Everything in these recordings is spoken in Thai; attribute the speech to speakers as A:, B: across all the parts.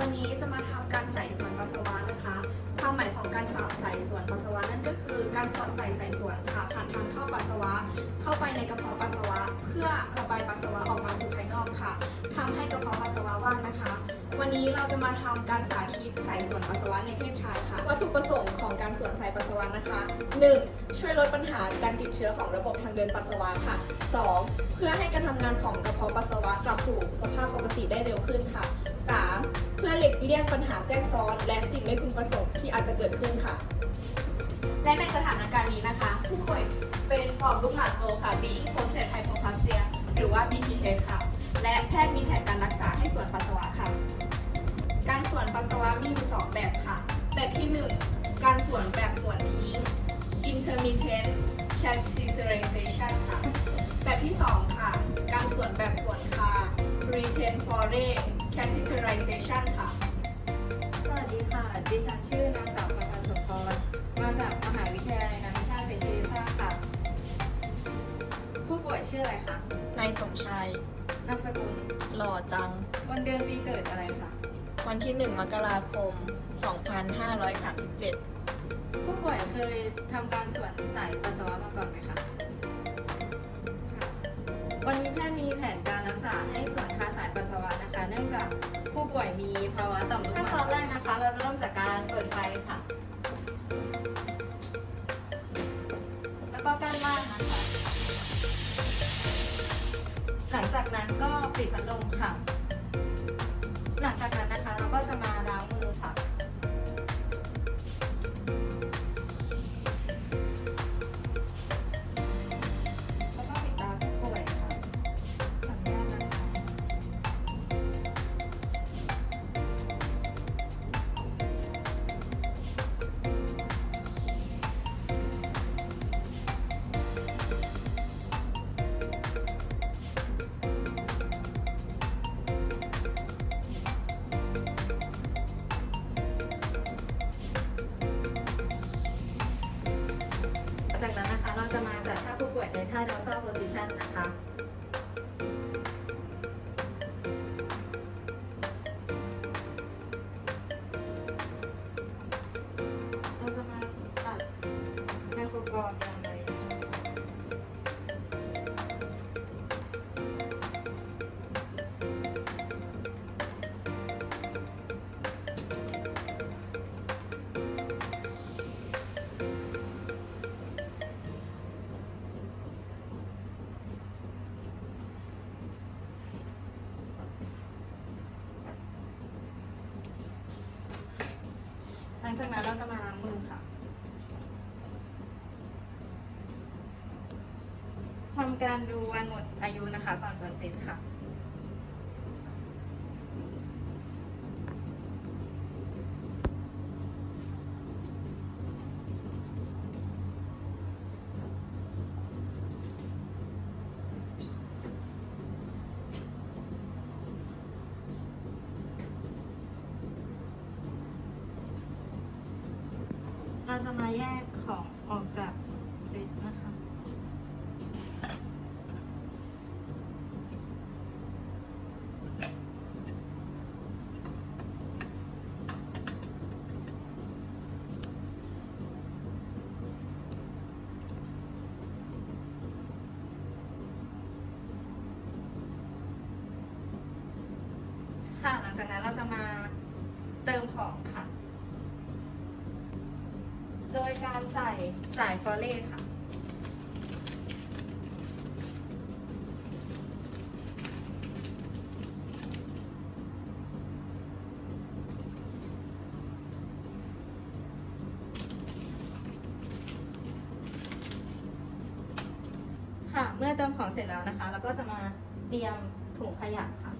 A: วันนี้จะมาทำการใส่ส่วนปัสสาวะนะคะ ความหมายของการสอดใส่ส่วนปัสสาวะนั่นก็คือการสอดใส่ใส่ส่วนค่ะผ่านทางท่อปัสสาวะ เข้าไปในกระเพาะปัสสาวะ เพื่อระบายปัสสาวะออกมาสู่ภายนอกค่ะทำให้กระเพาะปัสสาวะว่างนะคะ วันนี้เราจะมาทำการสาธิตใส่ส่วนปัสสาวะในเพศชายค่ะ วัตถุประสงค์ของการสวมใส่ปัสสาวะนะคะ 1. ช่วยลดปัญหาการติดเชื้อของระบบทางเดินปัสสาวะค่ะ 2. เพื่อให้การทำงานของกระเพาะปัสสาวะกลับสู่สภาพปกติได้เร็วขึ้นค่ะ 3. เพื่อหลีกเลี่ยงปัญหาแทรกซ้อน และสิ่งไม่พึงประสงค์ที่อาจจะเกิดขึ้นค่ะ และในสถานการณ์นี้นะคะ ผู้ป่วยเป็นปอดลูกหมากโตค่ะ being process hypoplasia หรือว่า BPH ค่ะ และแพทย์มีแผนการรักษาให้ส่วนปัสสาวะค่ะ การส่วนปัสสาวะมีอยู่สองแบบค่ะ แบบที่ 1 การส่วนแบบส่วนทิ้ง intermittent catheterization ค่ะ แบบที่ 2 ค่ะ การส่วนแบบส่วนคา retain foray catheterization ค่ะ
B: สวัสดีค่ะ ดิฉันชื่อนางสาวประพันธ์สมพร มาจากมหาวิทยาลัยนานาชาติเซนต์เทเรซาค่ะ ผู้ป่วยชื่ออะไรคะ
C: นายสมชาย
B: นามสกุล
C: หล่อจัง
B: วันเดือนปีเกิดอะไรคะ
C: วันที่ 1 มกราคม 2537
B: ผู้ป่วยเคยทำการส่วนสายปัสสาวะมาก่อนไหมคะค่ะ วันนี้แพทย์มีแผนการรักษาให้ส่วนคาสายปัสสาวะนะคะ เนื่องจากผู้ป่วยมีภาวะต่อมลูกห
D: ขั้น
B: มาก
D: ตอนแรกนะคะ เราจะเริ่มจากการเปิดไฟค่ะ แล้วก็กั้นม่านนะคะ หลังจากนั้นก็ปิดพัดลมค่ะ หลังจากนั้นนะคะเราก็จะมา จากนั้นเราจะมาล้างมือค่ะ
B: ทำการดูวันหมดอายุนะคะก่อนเปิดเซตค่ะ เราจะมาแยกของออกจากเซตนะคะ ค่ะหลังจากนั้นเราจะมาายฟอเล่ค่ะ ค่ะ เมื่อเติมของเสร็จแล้วนะคะ เราก็จะมาเตรียมถุงขยะค่ะ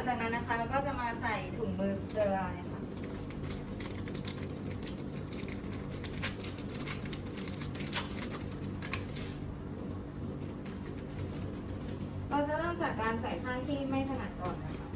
B: ลังจากนั้นนะคะเราก็จะมาใส่ถุงมือสเตอร์ไลน์ค่ะ เราจะเริ่มจากการใส่ข้างที่ไม่ถนัดก่อนนะคะ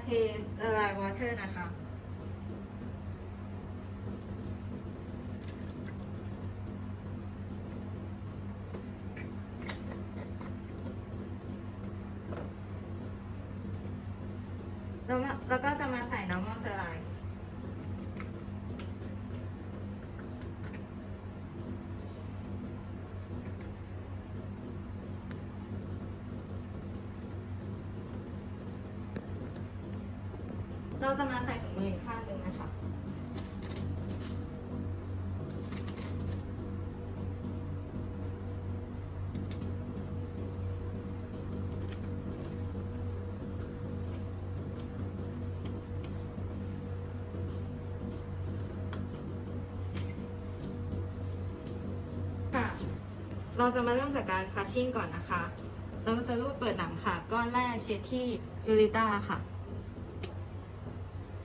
B: เท สละลายวอเตอร์นะคะ แล้วมาแล้วก็จะมาใส่น้ำมอสไลด์ เราจะมาใส่ถุงมืออีกข้างหนึ่งนะคะค่ะเราจะมาเริ่มจากการคัชชิ่งก่อนนะคะ เราจะรูดเปิดหนังค่ะ ก้อนแรกเช็ดที่ยูริต้าค่ะ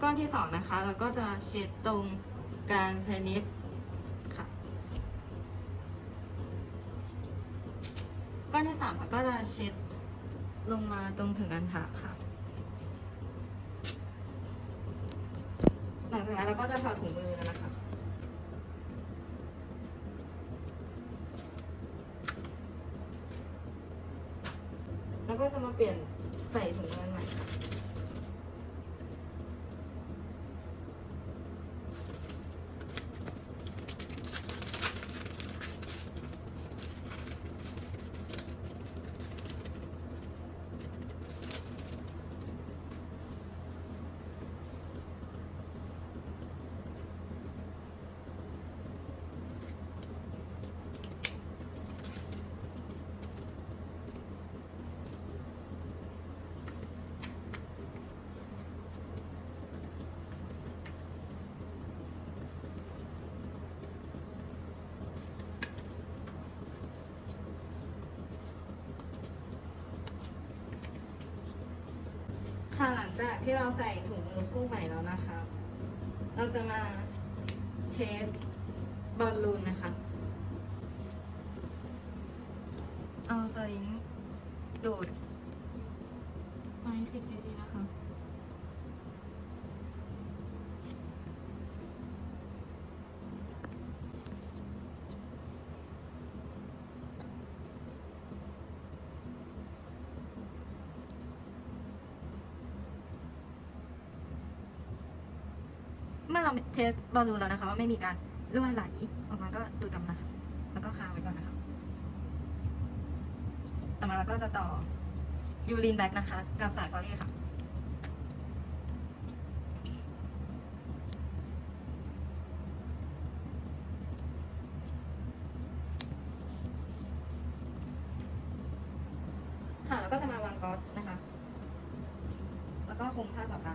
B: ก้อนที่สองนะคะ เราก็จะเช็ดตรงกลางเพนิสค่ะ ก้อนที่สามค่ะก็จะเช็ดลงมาตรงถึงกันถาค่ะ หลังจากนั้นเราก็จะถอดถุงมือนะคะแล้วก็จะมาเปลี่ยนใส่ถุงมือใหม่ ค่ะหลังจากที่เราใส่ถุงมือคู่ใหม่แล้วนะคะ เราจะมาเทสบอลลูนนะคะ เอาสลิงดูดไป10ซีซีนะคะ เราเทสบอลลูนแล้วนะคะว่าไม่มีการรั่วไหลออกมาก็ดูดกลับมาค่ะแล้วก็ค้างไว้ก่อนนะคะต่อมาเราก็จะต่อยูรินแบ็กนะคะ กับสายฟอลเล่ค่ะค่ะแล้วก็จะมาวางกอสนะคะ แล้วก็คงผ้าจาะตา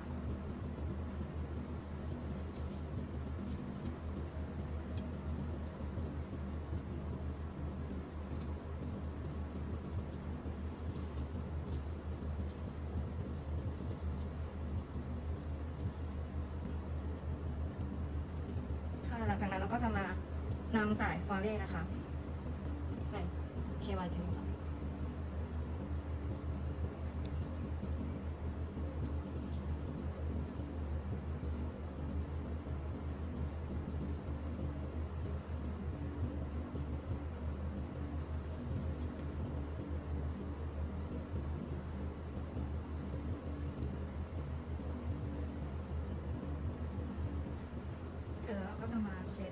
B: ค่ะ หลังจากนั้นเราก็จะมานำ สายฟอลเล่นะคะ ใส่ KY2 ค่ะเสร็จแล้วเราก็จะมาเช็ด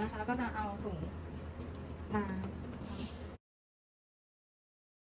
B: นะคะ แล้วก็จะเอาถุงมา